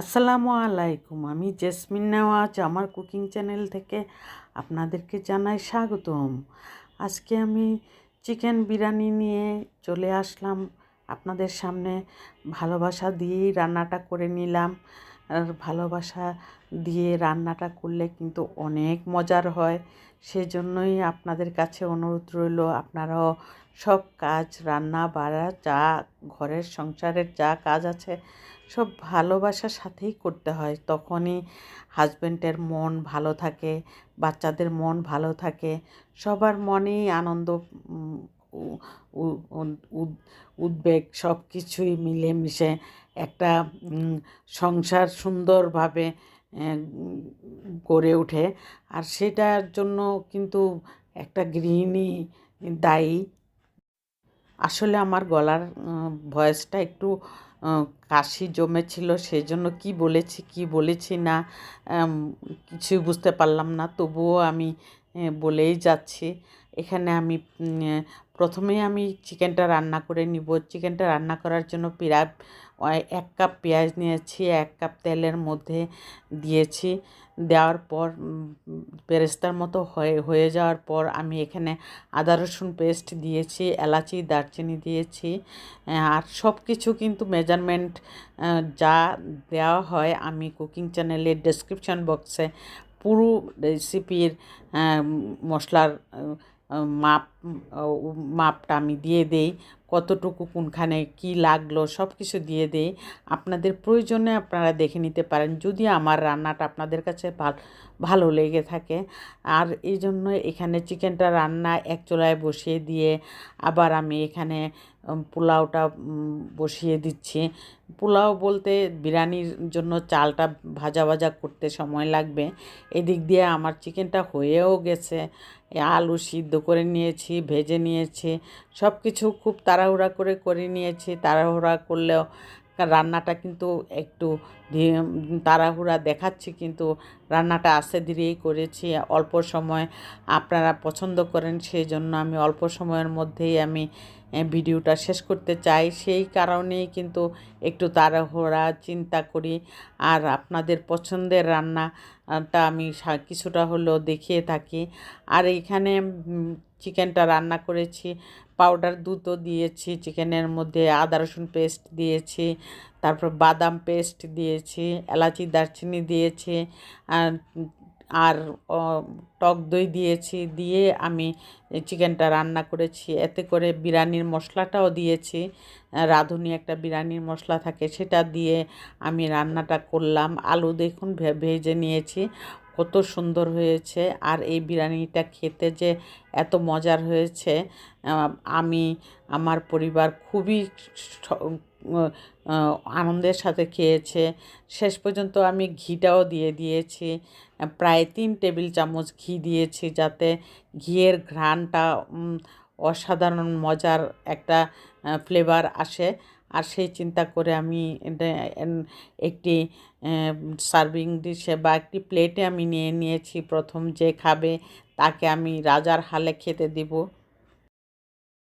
আসসালামু আলাইকুম, আমি জেসমিন নেওয়াজ, আমার কুকিং চ্যানেল থেকে আপনাদেরকে জানাই স্বাগতম। আজকে আমি চিকেন বিরিয়ানি নিয়ে চলে আসলাম। আপনাদের সামনে ভালোবাসা দিয়েই রান্নাটা করে নিলাম। আর ভালোবাসা দিয়ে রান্নাটা করলে কিন্তু অনেক মজার হয়। সেজন্যই আপনাদের কাছে অনুরোধ রইল, আপনারাও সব কাজ, রান্না, বাড়া, যা ঘরের সংসারের যা কাজ আছে, সব ভালোবাসার সাথেই করতে হয়। তখনই হাজব্যান্ডের মন ভালো থাকে, বাচ্চাদের মন ভালো থাকে, সবার মনেই আনন্দ উদ্বেগ সব কিছুই মিলেমিশে একটা সংসার সুন্দরভাবে গড়ে ওঠে। আর সেটার জন্য কিন্তু একটা গৃহিণী দায়ী। আসলে আমার গলার ভয়েসটা একটু কাশি জমেছিল সেই জন্য কী বলেছি কী বলেছি না কিছুই বুঝতে পারলাম না। তবুও আমি বলেই যাচ্ছি। এখানে আমি প্রথমেই আমি চিকেনটা রান্না করে নিব। চিকেনটা রান্না করার জন্য ওই এক কাপ পেঁয়াজ নিয়েছি এক কাপ তেলের মধ্যে দিয়েছি। দেওয়ার পর উম, বেরেস্তার মতো হয়ে হয়ে যাওয়ার পর আমি এখানে আদা রসুন পেস্ট দিয়েছি এলাচি দারচিনি দিয়েছি। আর সব কিছু কিন্তু মেজারমেন্ট যা দেওয়া হয় আমি কুকিং চ্যানেলের ডেসক্রিপশন বক্সে পুরো রেসিপির মশলার মাপ মাপটা আমি দিয়ে দেই, কতটুকু, কোনখানে কি লাগল সব কিছু দিয়ে দেই। আপনাদের প্রয়োজনে আপনারা দেখে নিতে পারেন, যদি আমার রান্নাটা আপনাদের কাছে ভালো লেগে থাকে। আর এই জন্য এখানে চিকেনটা রান্না এক চুলায় বসিয়ে দিয়ে আবার আমি এখানে পোলাওটা বসিয়ে দিচ্ছি। পোলাও বলতে বিরিয়ানির জন্য চালটা ভাজা ভাজা করতে সময় লাগবে। এদিক দিয়ে আমার চিকেনটা হয়েও গেছে। আলু সিদ্ধ করে নিয়েছি। ভেজে নিয়েছি। সব কিছু খুব তাড়াহুড়া করে করে নিয়েছি। তাড়াহুড়া করলেও রান্নাটা কিন্তু একটু তাড়াহুড়া দেখাচ্ছি কিন্তু রান্নাটা আস্তে ধীরেই করেছি। অল্প সময় আপনারা পছন্দ করেন সেই জন্য আমি অল্প সময়ের মধ্যেই আমি ভিডিওটা শেষ করতে চাই। সেই কারণেই কিন্তু একটু তাড়াহুড়া চিন্তা করি। আর আপনাদের পছন্দের রান্নাটা আমি কিছুটা হলেও দেখিয়ে থাকি। আর এইখানে উম, চিকেনটা রান্না করেছি। পাউডার দুধও দিয়েছি। চিকেনের মধ্যে আদা রসুন পেস্ট দিয়েছি। তারপর বাদাম পেস্ট দিয়েছি। এলাচি দারচিনি দিয়েছি। আর আর টক দই দিয়েছি, দিয়ে আমি চিকেনটা রান্না করেছি। এতে করে বিরিয়ানির মশলাটাও দিয়েছি। রাঁধুনি একটা বিরিয়ানির মশলা থাকে, সেটা দিয়ে আমি রান্নাটা করলাম। আলু দেখুন ভেজে নিয়েছি, কত সুন্দর হয়েছে। আর এই বিরিয়ানিটা খেতে যে এত মজার হয়েছে, আমি আমার পরিবার খুবই আনন্দের সাথে খেয়েছে। শেষ পর্যন্ত আমি ঘিটাও দিয়ে দিয়েছি। প্রায় তিন টেবিল চামচ ঘি দিয়েছি যাতে ঘিয়ের ঘ্রাণটা অসাধারণ মজার একটা ফ্লেভার আসে। আর সেই চিন্তা করে আমি একটি সার্ভিং ডিশে বা একটি প্লেটে আমি নিয়ে নিয়েছি। প্রথম যে খাবে তাকে আমি রাজার হালে খেতে দিব।